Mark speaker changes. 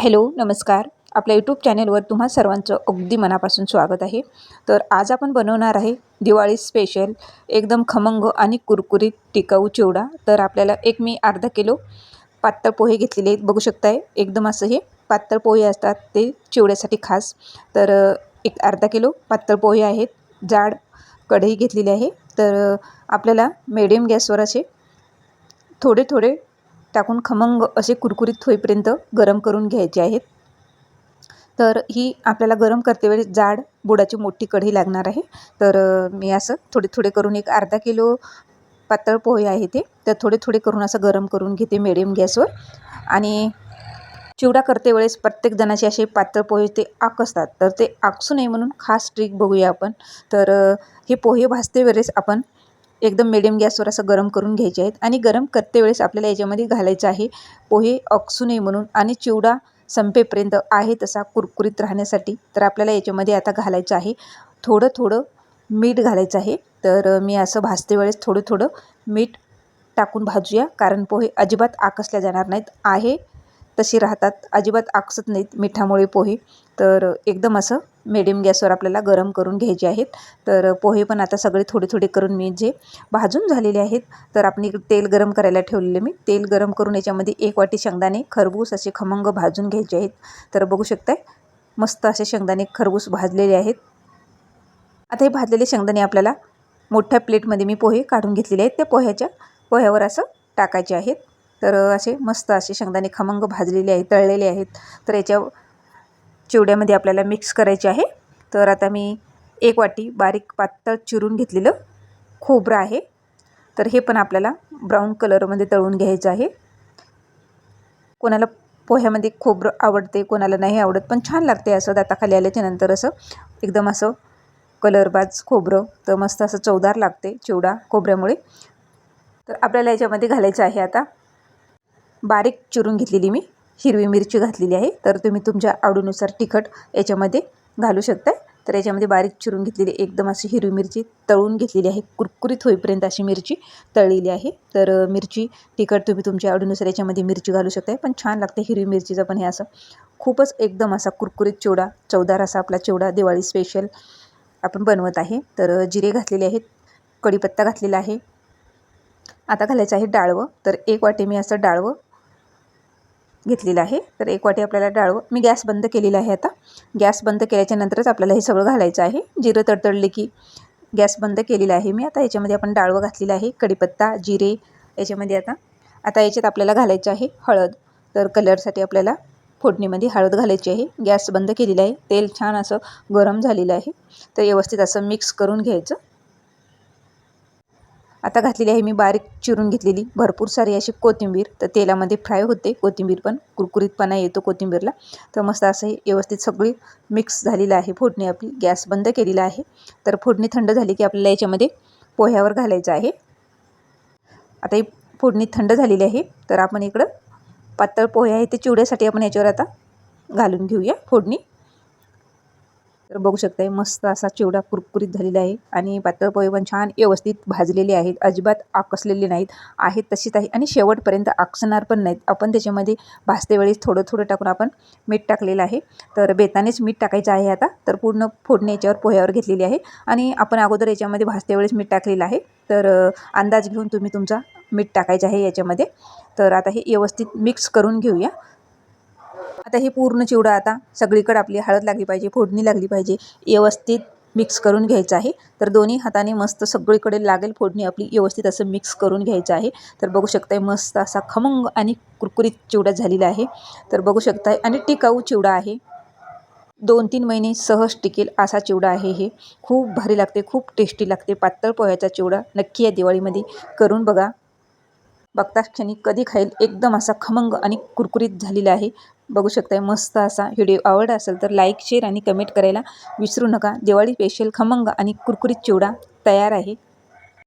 Speaker 1: Hello नमस्कार. आपल्या YouTube चॅनेलवर तुम्हा सर्वांचं अगदी मनापासून स्वागत आहे. तर आज आपण बनवणार आहे दिवाळी स्पेशल एकदम खमंग आणि कुरकुरीत टिकाऊ चिवडा. तर आपल्याला एक मी अर्धा किलो पातळ पोहे घेतलेले आहेत. बघू शकताय एकदम असं हे पातळ पोहे असतात ते चिवड्यासाठी खास. तर एक अर्धा किलो पातळ पोहे आहेत. जाड कढई घेतलेली आहे. तर आपल्याला मिडियम गॅसवर असे थोडे थोडे टाकून खमंग असे कुरकुरीत होईपर्यंत गरम करून घ्यायचे आहेत. तर ही आपल्याला गरम करते वेळेस जाड बुडाची मोठी कढी लागणार आहे. तर मी असं थोडे थोडे करून एक अर्धा किलो पातळ पोहे आहे ते. तर थोडे थोडे करून असं गरम करून घेते मिडियम गॅसवर. आणि चिवडा करते वेळेस प्रत्येक जणाचे असे पातळ पोहे ते आकसतात तर ते आकसू नये म्हणून खास ट्रिक बघूया आपण. तर हे पोहे भाजते वेळेस आपण एकदम मिडियम गॅसवर असं गरम करून घ्यायचे आहेत. आणि गरम करते वेळेस आपल्याला याच्यामध्ये घालायचं आहे पोहे ऑक्सू नये म्हणून. आणि चिवडा संपेपर्यंत आहे तसा कुरकुरीत राहण्यासाठी. तर आपल्याला याच्यामध्ये आता घालायचं आहे. थोडं थोडं मीठ घालायचं आहे. तर मी असं भाजते वेळेस थोडं थोडं मीठ टाकून भाजूया. कारण पोहे अजिबात आकसल्या जाणार नाहीत. आहे तशी राहतात. अजिबात आकसत नाहीत मिठामुळे पोहे. तर एकदम असं मिडियम गॅसवर आपल्याला गरम करून घ्यायचे आहेत. तर पोहे पण आता सगळे थोडे थोडे करून मी जे भाजून झालेले आहेत तर आपण तेल गरम करायला ठेवलेले मी. तेल गरम करून याच्यामध्ये एक वाटी शेंगदाणे खरबूस असे खमंग भाजून घ्यायचे आहेत. तर बघू शकताय मस्त असे शेंगदाणे खरबूस भाजलेले आहेत. आता हे भाजलेले शेंगदाणे आपल्याला मोठ्या प्लेटमध्ये मी पोहे काढून घेतलेले आहेत. त्या पोह्याच्या पोह्यावर असं टाकायचे आहेत. तर असे मस्त असे शेंगदाणे खमंग भाजलेले आहेत तळलेले आहेत. तर याच्या चिवड्यामध्ये आपल्याला मिक्स करायचे आहे. तर आता मी एक वाटी बारीक पातळ चिरून घेतलेलं खोबरं आहे. तर हे पण आपल्याला ब्राऊन कलरमध्ये तळून घ्यायचं आहे. कोणाला पोह्यामध्ये खोबरं आवडते कोणाला नाही आवडत पण छान लागते असं दाताखाली आल्याच्यानंतर असं एकदम असं कलरबाज खोबरं. तर मस्त असं चवदार लागते चिवडा खोबऱ्यामुळे. तर आपल्याला याच्यामध्ये घालायचं आहे आता. बारीक चिरून घेतलेली मी. हिरवी मिरची घातलेली आहे. तर तुम्ही तुमच्या आवडीनुसार तिखट याच्यामध्ये घालू शकता तर याच्यामध्ये बारीक चिरून घेतलेली एकदम अशी हिरवी मिरची तळून घेतलेली आहे. कुरकुरीत होईपर्यंत अशी मिरची तळलेली आहे. तर मिरची तिखट तुम्ही तुमच्या आवडीनुसार याच्यामध्ये मिरची घालू शकताय. पण छान लागते हिरवी मिरचीचं पण हे असं. खूपच एकदम असा कुरकुरीत चिवडा चवदार असा आपला चिवडा दिवाळी स्पेशल आपण बनवत आहे. तर जिरे घातलेले आहेत. कढीपत्ता घातलेला आहे. आता घालायचं आहे डाळवं. तर एक वाटी मी असं डाळवं घेतलेलं आहे. तर एक वाटी आपल्याला डाळवं मी गॅस बंद केलेला आहे आता. गॅस बंद केल्याच्या नंतरच आपल्याला हे सगळं घालायचं आहे. जिरं तडतडले की गॅस बंद केलेला आहे मी. आता याच्यामध्ये आपण डाळवं घातलेलं आहे. कढीपत्ता जिरे याच्यामध्ये आता. आता याच्यात आपल्याला घालायचं आहे हळद. तर कलरसाठी आपल्याला फोडणीमध्ये हळद घालायची आहे. गॅस बंद केलेला आहे. तेल छान असं गरम झालेलं आहे. तर व्यवस्थित असं मिक्स करून घ्यायचं. आता घातलेली आहे मी बारीक चिरून घेतलेली. भरपूर सारी अशी कोथिंबीर तर तेलामध्ये फ्राय होते. कोथिंबीर पण कुरकुरीतपणा येतो कोथिंबीरला. तर मस्त असं हे व्यवस्थित सगळी मिक्स झालेलं आहे. फोडणी आपली गॅस बंद केलेला आहे. तर फोडणी थंड झाली की आपल्याला याच्यामध्ये पोह्यावर घालायचं आहे. आता ही फोडणी थंड झालेली आहे. तर आपण इकडं पातळ पोहे आहे ते चिवड्यासाठी आपण याच्यावर आता घालून घेऊया फोडणी. तर बघू शकताय मस्त असा चिवडा कुरकुरीत झालेला आहे आणि पातळ पोहे पण छान व्यवस्थित भाजलेले आहेत. अजिबात आकसलेले नाहीत. आहेत तशीच आहे आणि शेवटपर्यंत आकसणार पण नाहीत. आपण त्याच्यामध्ये भाजते वेळेस थोडं थोडं टाकून आपण मीठ टाकलेलं आहे. तर बेतानेच मीठ टाकायचं आहे आता. तर पूर्ण फोडणी याच्यावर पोह्यावर घेतलेली आहे आणि आपण अगोदर याच्यामध्ये भाजते वेळेस मीठ टाकलेलं आहे. तर अंदाज घेऊन तुम्ही तुमचा मीठ टाकायचं आहे याच्यामध्ये. तर आता हे व्यवस्थित मिक्स करून घेऊया. आता हे पूर्ण चिवडा आता सगळीकडे आपली हळद लागली पाहिजे फोडणी लागली पाहिजे व्यवस्थित मिक्स करून घ्यायचं आहे. तर दोन्ही हाताने मस्त सगळीकडे लागेल फोडणी आपली व्यवस्थित असं मिक्स करून घ्यायचं आहे. तर बघू शकताय मस्त असा खमंग आणि कुरकुरीत चिवडा झालेला आहे. तर बघू शकताय आणि टिकाऊ चिवडा आहे. दोन तीन महिने सहज टिकेल असा चिवडा आहे हे. खूप भारी लागते खूप टेस्टी लागते पातळ पोह्याचा चिवडा. नक्की या दिवाळीमध्ये करून बघा. बघता क्षणी कधी खाईल एकदम असा खमंग आणि कुरकुरीत झालेला आहे. बघू शकताय मस्त असा व्हिडिओ आवडला असेल तर लाईक शेअर आणि कमेंट करायला विसरू नका. दिवाळी स्पेशल खमंग आणि कुरकुरीत चिवडा तयार आहे.